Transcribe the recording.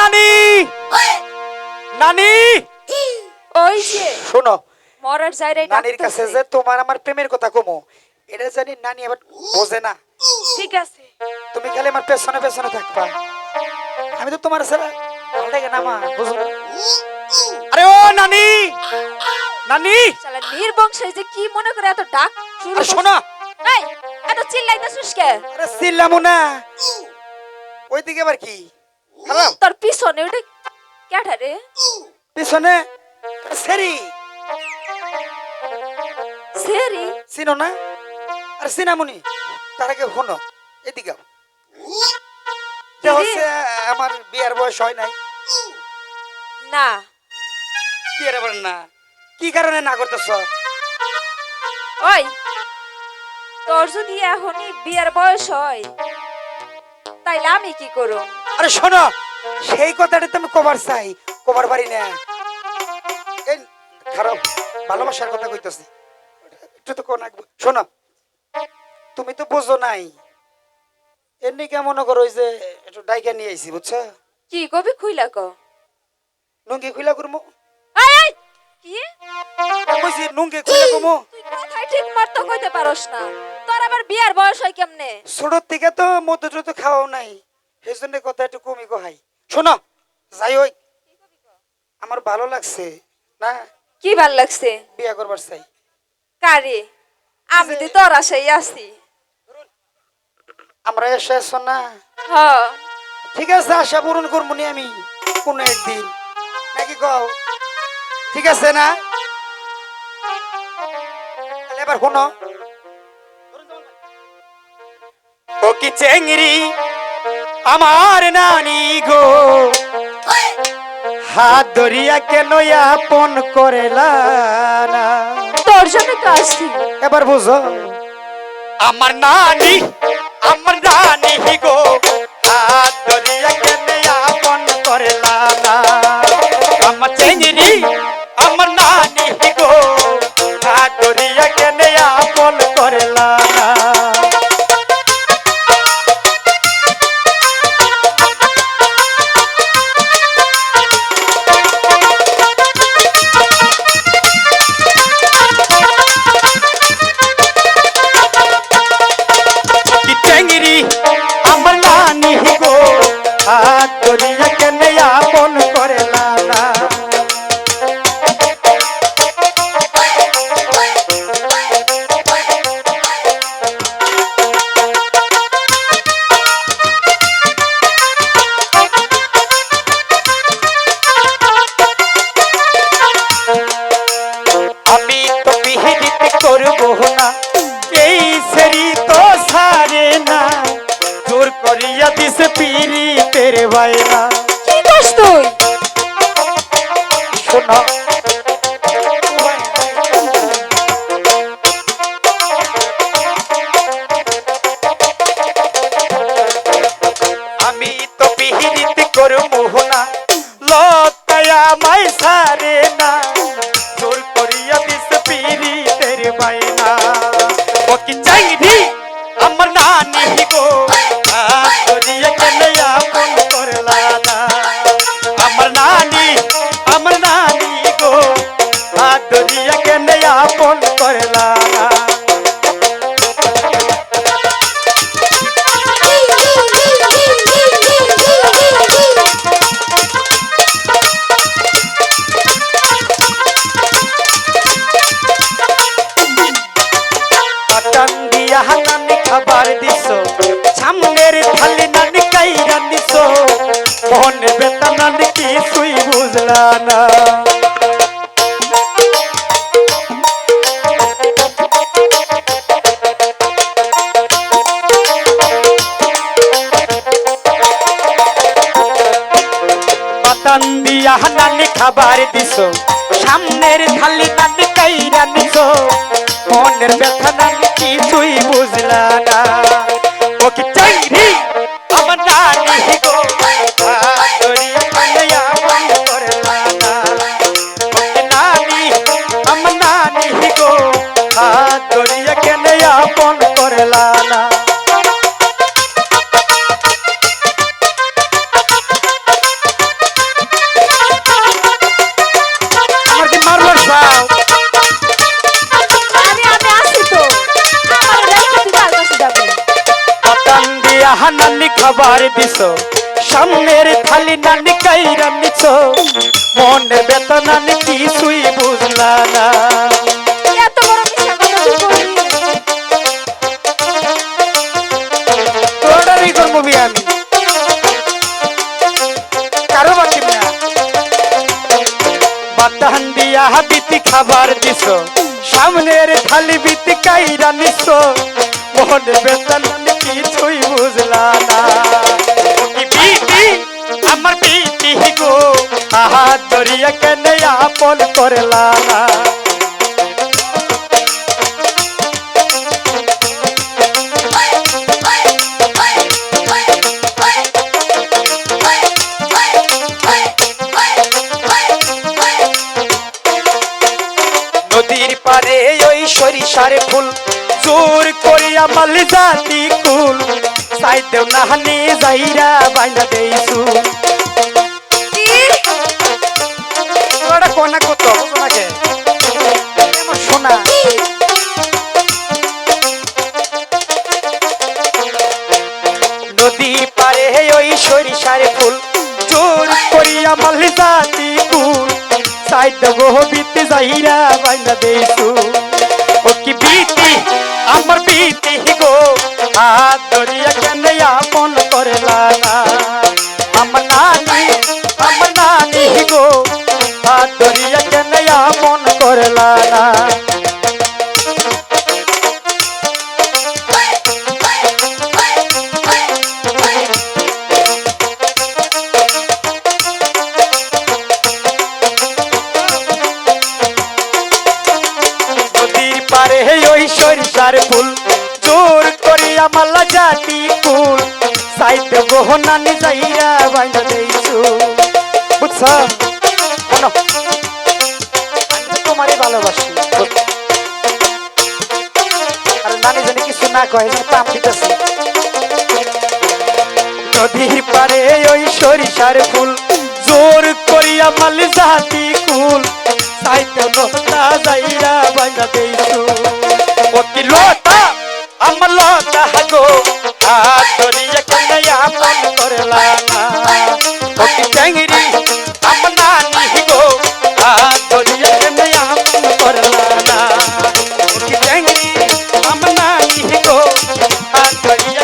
নানি। নানি। ওই যে। শোনো মরার জায়গায় নানির কাছে যে তোমার আমার প্রেমের কথা কমো এটা জানি নানি আবার বোঝে না। ঠিক আছে। তুমি খালি আমার পেছনে পেছনে থাকবা। আমি তো তোমার ছাড়া ভালো না মা বুঝো আরে ও নানি! নানি! শালা নির্বংশে যে কি মনে করে এত ডাক আরে? শোনো! এই এত চিল্লাইতেছিস কে? আরে চিল্লামো না। ওইদিকে আবার কি? তোর পিছনে ওটা কেটা রে? পিছনে? সেরি। সেরি? চিনো না? আর সিনামুনি তার আগে এদিকে হচ্ছে আমার বিয়ার বয়স হয় নাই। না। বিয়ের আবার না। কি কারণে না করতেছ? ওই তোর যদি এখনই বিয়ের বয়স হয় তাইলে আমি কি করব? আরে শোনো সেই কথাটা তো আমি কবার চাই কবার পারি না। এই খারাপ ভালোবাসার কথা কইতেছি। একটু তো কোন শোনো তুমি তো বুঝো নাই। এমনি কেমন করো ওই যে একটু ডাইকা নিয়ে আইছি বুঝছ? কি কবি খুইলা ক? নুঙ্গি খুইলা করব এই এই কি? কইছি নুঙ্গি খুইলা তুই ঠিক মতো কইতে পারস না। তোর আবার বিয়ার বয়স হয় কেমনে? ছোটোর থেকে তো মধ্য টুতো খাওয়াও নাই। সেই জন্য কথা একটু কমই কহাই শোনো যাই ওই আমার ভালো লাগছে না? কি ভালো লাগছে? বিয়া করবার চাই। কারে? আমি তো তোর আশাই আছি। আমরা এসে না? ঠিক আছে আশা পূরণ করব নি আমি কোনো একদিন। নাকি কও? ঠিক আছে না? এবার শোনো। ও কি চেংড়ি? আমার নানি গো। হাত ধরিয়া কেন আপন করেলা না? তোর জন্য তো এবার বুঝো। আমার নানি আমার নানি গো। হাত ধরিয়া কেনে আপন করলা না? আমার চেঙ্গিরি আমার নানি বাইরা কি করছ তুই? শোনা। আমি তো বিহিত করব না লতায়া মাই সারে না। জোর করিয়া দিস পিরি তেরে বাইনা ও কি চাইনি আমার নানি পাতান দিয়া নানি খাবার দিস সামনের খালি নানি কাইরা নিস মনের ব্যথা নানি কিছুই বুঝলা না। সামনের নানি কাইরা নিছ। মনের বেতনা নি কিছুই বুঝলা না। করব আমি। কারও বাকি না। বাতান দিয়া বিতি খাবার দিছ। সামনের থালি বিতি কাইরা নিছ। মনের বেতন কিছুই বুঝলা না। বিতি আমার বিতি গো আহা দরিয়া কেন আপন করলা নদীর পারে ওই সরিষার ফুল, জোর করিয়া মাল জাতি কুল। সাই দেও নাহানি যাইরা বাইনা দেইছু ওটা কোনা কত? ওনাকে শোনা নদী পারে ওই সরিষার ফুল জোর করিয়া মাল জাতি কুল। সাই দেব বিতে যাইরা বাইনা দেইছু ও কি বিতি আমার বিতি সরিষার ফুল, জোর করিয়া মাল্লা জাতি কুল সাইতে গহনানি যাইরা বাইনা দেইছু। বুঝছ? আমি তোমারই ভালোবাসি। আর নানি জানি কিছু না কয় পাম দিতেছি। নদীর পারে ওই সরিষার ফুল, জোর করিয়া মাল জাতি কুল সাইতে লতা যাইরা বাইনা দেইছু। ওকি লোটা আমার লোটা হাগো আর ধরিয়া কন্যা মন করলা ওকি ট্যাংরি আমার নানি গো আর ধরিয়া কন্যা মন করলা না ওকি ট্যাংরি আমার নানি গো আর ধরিয়া